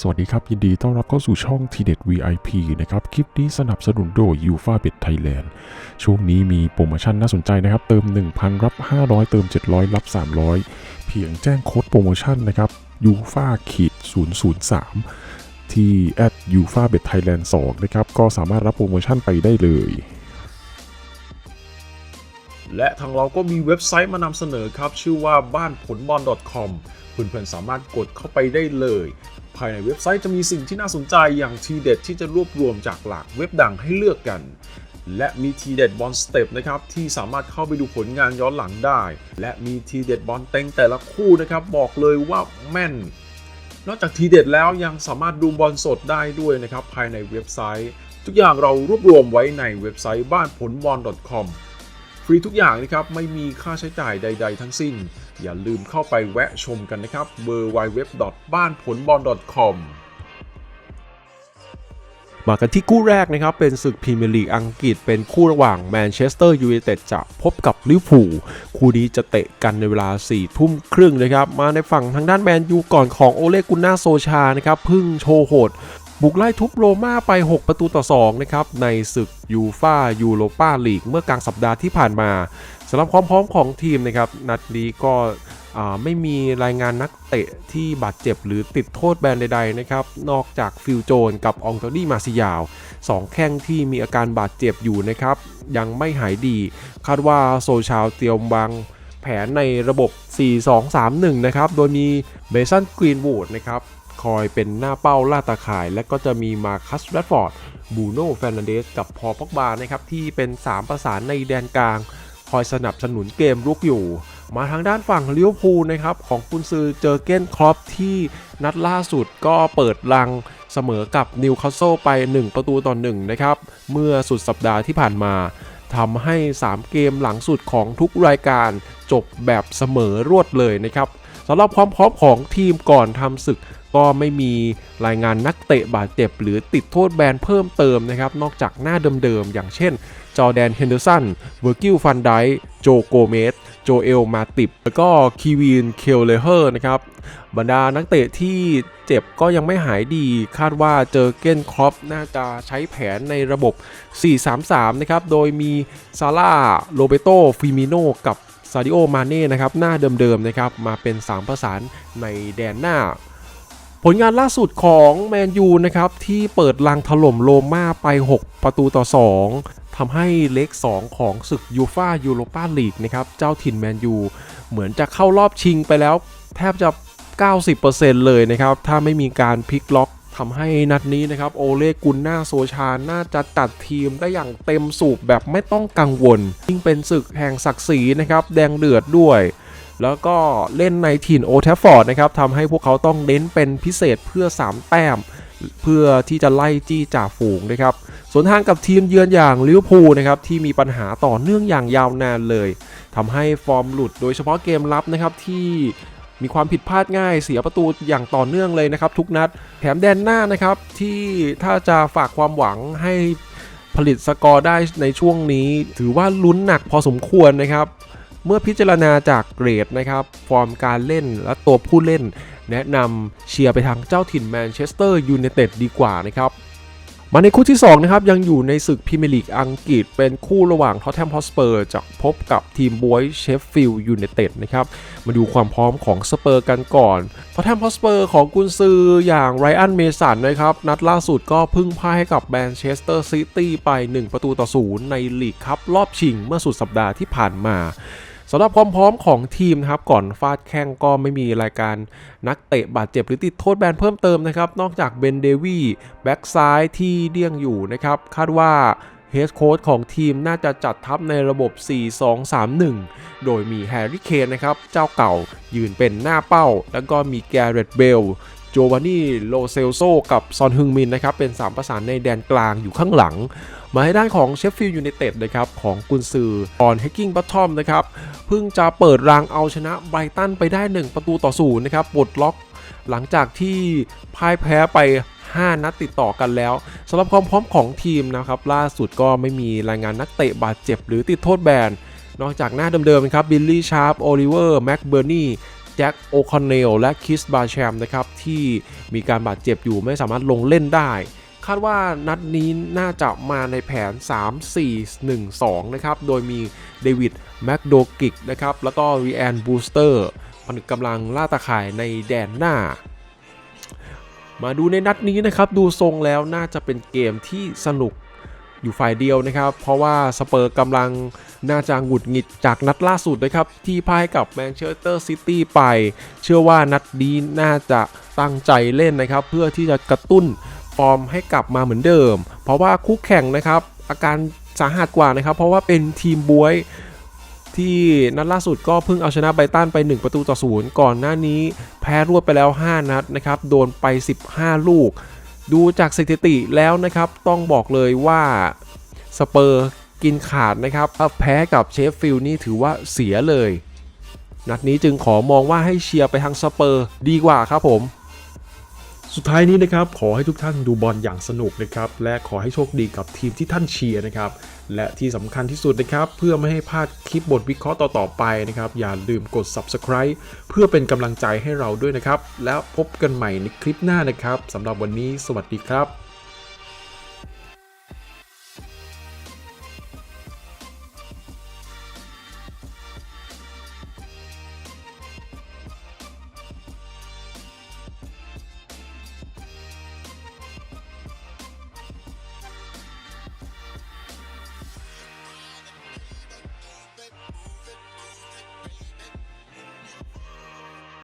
สวัสดีครับ ยินดีต้อนรับเข้าสู่ช่อง t n e t VIP นะครับ คลิปนี้สนับสนุนโดย u f a b e t Thailand ช่วงนี้มีโปรโมชั่นน่าสนใจนะครับ เติม 1,000 รับ 500 เติม 700 รับ 300 เพียงแจ้งโค้ดโปรโมชั่นนะครับ u f a ขีด003 ที่ at u f a b e t Thailand 2 นะครับ ก็สามารถรับโปรโมชั่นไปได้เลย และทางเราก็มีเว็บไซต์มานำเสนอครับ ชื่อว่าบ้านผลบอล .com เพื่อนๆสามารถกดเข้าไปได้เลย ภายในเว็บไซต์จะมีสิ่งที่น่าสนใจอย่างทีเด็ดที่จะรวบรวมจากหลากเว็บดังให้เลือกกัน และมีทีเด็ดบอลสเต็ปนะครับที่สามารถเข้าไปดูผลงานย้อนหลังได้ และมีทีเด็ดบอลเต็งแต่ละคู่นะครับบอกเลยว่าแม่นนอกจากทีเด็ดแล้วยังสามารถดูบอลสดได้ด้วยนะครับ ภายในเว็บไซต์ ทุกอย่างเรารวบรวมไว้ในเว็บไซต์บ้านผลบอล .com ฟรีทุกอย่างนะครับ ไม่มีค่าใช้จ่ายใด ๆ ทั้งสิ้น อย่าลืมเข้าไปแวะชมกันนะครับ w w w บ้านผลบอล .com มากันที่คู่แรกนะครับ เป็นศึกพรีเมียร์ลีกอังกฤษเป็นคู่ระหว่างแมนเชสเตอร์ยูไนเต็ดจะพบกับลิเวอร์พูลคู่นี้จะเตะกันในเวลา4ทุ่มครึ่งนะครับ มาในฝั่งทางด้านแมนยูก่อนของโอเลกุนนาโซชานะครับพึ่งโชว์โหด บุกไล่ทุบโรม่าไป 6 ประตูต่อ 2 นะครับ ในศึกยูฟายูโรปาลีกเมื่อกลางสัปดาห์ที่ผ่านมาสำหรับความพร้อมของทีมนะครับ นัดนี้ก็ไม่มีรายงานนักเตะที่บาดเจ็บหรือติดโทษแบนใดๆนะครับ นอกจากฟิลโจนกับองโตนี่มาซิยาว2แข้งที่มีอาการบาดเจ็บอยู่นะครับ ยังไม่หายดี คาดว่าโซชาวเตรียมวางแผนในระบบ 4-2-3-1 นะครับ โดยมีเบสันกรีนวูดนะครับ คอยเป็นหน้าเป้าล่าตาข่าย และก็จะมีมาคัสแรดฟอร์ดบูโน่แฟรนันเดสกับพอลป็อกบานะครับที่เป็น 3 ประสานในแดนกลาง คอยสนับสนุนเกมรุกอยู่ มาทางด้านฝั่งลิเวพูนะครับของกุนซือเจอเก้นครอปที่นัดล่าสุดก็เปิดลังเสมอกับนิวคาสเซิลไป 1 ประตูต่อ1นะครับเมื่อสุดสัปดาห์ที่ผ่านมาทำให้ 3 เกมหลังสุดของทุกรายการจบแบบเสมอรวดเลยนะครับสำหรับความพร้อมของทีมก่อนทำศึก ก็ไม่มีรายงานนักเตะบาดเจ็บ หรือติดโทษแบนเพิ่มเติมนะครับ นอกจากหน้าเดิมๆ อย่างเช่น จอแดนเฮนเดอร์สัน เวอร์กิลฟันไดโจโกเมสโจเอลมาติบ แล้วก็คีวีน เคลเลเฮอร์นะครับ บรรดานักเตะที่เจ็บก็ยังไม่หายดี คาดว่าเจอเก้นครอปน่าจะใช้แผนในระบบ 4-3-3 นะครับ โดยมีซาร่า โรเบโตฟิมิโน กับซาดิโอ มาเน่ นะครับ หน้าเดิมๆ นะครับ มาเป็น 3 ประสานในแดนหน้า ผลงานล่าสุดของแมนยูนะครับ ที่เปิดลังถล่มโรม่าไป 6 ประตูต่อ 2ทำให้เล็ก2ของศึกยูฟายูโรปาลีกนะครับ เจ้าถิ่นแมนยูเหมือนจะเข้ารอบชิงไปแล้ว แทบจะ 90%เลยนะครับ ถ้าไม่มีการพลิกล็อกทำให้นัดนี้นะครับ โอเลกุนนาโซชา น่าจะตัดทีมได้อย่างเต็มสูบแบบไม่ต้องกังวลยิ่งเป็นศึกแห่งศักดิ์ศรีนะครับ แดงเดือดด้วย แล้วก็เล่นในถิ่นโอเทฟฟอร์ดนะครับทำให้พวกเขาต้องเน้นเป็นพิเศษเพื่อ 3 แต้ม เพื่อที่จะไล่จี้จ่าฝูงนะครับส่วนทางกับทีมเยือนอย่างลิเวอร์พูลนะครับที่มีปัญหาต่อเนื่องอย่างยาวนานเลยทำให้ฟอร์มหลุดโดยเฉพาะเกมรับนะครับที่มีความผิดพลาดง่ายเสียประตูอย่างต่อเนื่องเลยนะครับ ทุกนัดแถมแดนหน้านะครับที่ถ้าจะฝากความหวังให้ผลิตสกอร์ได้ในช่วงนี้ ถือว่าลุ้นหนักพอสมควรนะครับ เมื่อพิจารณาจากเกรดนะครับฟอร์มการเล่นและตัวผู้เล่น แนะนำเชียร์ไปทางเจ้าถิ่นแมนเชสเตอร์ยูไนเต็ดดีกว่านะครับมาในคู่ที่2นะครับยังอยู่ในศึกพรีเมียร์ลีกอังกฤษ เป็นคู่ระหว่างท็อตแทมฮอสเปอร์จะพบกับทีมบวยเชฟฟิลด์ยูไนเต็ดนะครับมาดูความพร้อมของสเปอร์กันก่อนท็อตแทมฮอสเปอร์ของกุนซืออย่างไรอันเมสันนะครับนัดล่าสุดก็พึ่งพ่ายให้กับแมนเชสเตอร์ซิตี้ไป 1 ประตูต่อศูนย์ในลีกคัพรอบชิงเมื่อสุดสัปดาห์ที่ผ่านมาำหรับความพร้อมของทีมนะครับก่อนฟาดแข้งก็ไม่มีรายการนักเตะบาดเจ็บหรือติดโทษแบนเพิ่มเติมนะครับ นอกจากเบนเดวี่แบ็กซ้ายที่เดี่ยงอยู่นะครับ คาดว่าเฮดโค้ชของทีมน่าจะจัดทัพในระบบ 4-2-3-1 โดยมีแฮร์รี่เคนนะครับ เจ้าเก่ายืนเป็นหน้าเป้า แล้วก็มีแกเรตเบลโจวานนี่โลเซลโซกับซอนฮึงมินนะครับ เป็น 3 ประสานในแดนกลางอยู่ข้างหลัง มาให้ด้านของเชฟฟิลด์ยูไนเต็ดนะครับของกุนซือออนเฮกกิ้งบัตทอมนะครับเพิ่งจะเปิดรางเอาชนะไบรตันไปได้ 1 ประตูต่อศูนย์นะครับปลดล็อกหลังจากที่พ่ายแพ้ไป 5 นัดติดต่อกันแล้วสำหรับความพร้อมของทีมนะครับล่าสุดก็ไม่มีรายงานนักเตะบาดเจ็บหรือติดโทษแบนนอกจากหน้าเดิมๆนะครับบิลลี่ชาร์ปโอลิเวอร์แม็กเบอร์นีแจ็คโอคอนเนลและคิสบาแชมนะครับที่มีการบาดเจ็บอยู่ไม่สามารถลงเล่นได้ คาดว่านัดนี้น่าจะมาในแผน 3-4-1-2 นะครับ โดยมีเดวิดแมคโดกิกนะครับ แล้วก็รีแอนบูสเตอร์ผนึกกำลังล่าตาข่ายในแดนหน้า มาดูในนัดนี้นะครับ ดูทรงแล้วน่าจะเป็นเกมที่สนุกอยู่ฝ่ายเดียวนะครับ เพราะว่าสเปอร์กำลังน่าจะหงุดหงิดจากนัดล่าสุดนะครับ ที่พ่ายกับแมนเชสเตอร์ซิตี้ไป เชื่อว่านัดนี้น่าจะตั้งใจเล่นนะครับ เพื่อที่จะกระตุ้น ฟอร์มให้กลับมาเหมือนเดิม เพราะว่าคู่แข่งนะครับ อาการสาหัสกว่านะครับ เพราะว่าเป็นทีมบวยที่นัดล่าสุดก็เพิ่งเอาชนะไบตันไป 1 ประตูต่อศูนย์ก่อนหน้านี้ แพ้รวดไปแล้ว 5 นัดนะครับ โดนไป 15 ลูก ดูจากสถิติแล้วนะครับ ต้องบอกเลยว่าสเปอร์กินขาดนะครับถ้าแพ้กับเชฟฟิลด์นี่ถือว่าเสียเลย นัดนี้จึงขอมองว่าให้เชียร์ไปทางสเปอร์ดีกว่าครับผม สุดท้ายนี้นะครับขอให้ทุกท่านดูบอลอย่างสนุกนะครับและขอให้โชคดีกับทีมที่ท่านเชียร์นะครับและที่สำคัญที่สุดนะครับเพื่อไม่ให้พลาดคลิปบทวิเคราะห์ต่อๆไปนะครับอย่าลืมกด subscribe เพื่อเป็นกำลังใจให้เราด้วยนะครับแล้วพบกันใหม่ในคลิปหน้านะครับสำหรับวันนี้สวัสดีครับ